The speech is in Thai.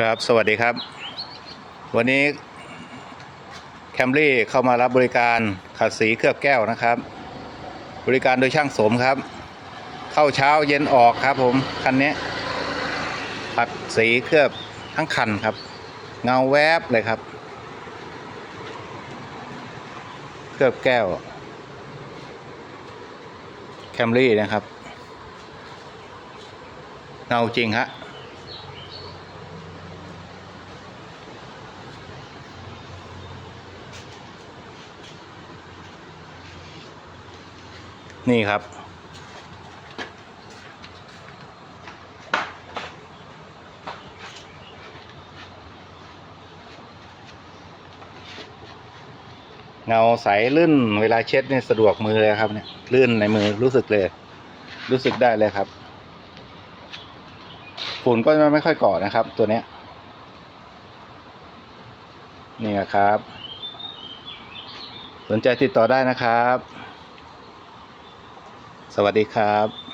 ครับ สวัสดีครับ วันนี้แคมรี่เข้ามารับบริการขัดสีเคลือบแก้วนะครับ บริการโดยช่างสมครับ เข้าเช้าเย็นออกครับ ผมคันนี้ขัดสีเคลือบทั้งคันครับ เงาแวบเลยครับ เคลือบแก้วแคมรี่นะครับ เงาจริงฮะ นี่ครับ เงาใสลื่นเวลาเช็ดเนี่ยสะดวกมือเลยครับเนี่ยลื่นในมือรู้สึกเลย รู้สึกได้เลยครับฝุ่นก็ไม่ค่อยเกาะนะครับ ตัวเนี้ยนี่ครับ สนใจติดต่อได้นะครับ สวัสดีครับ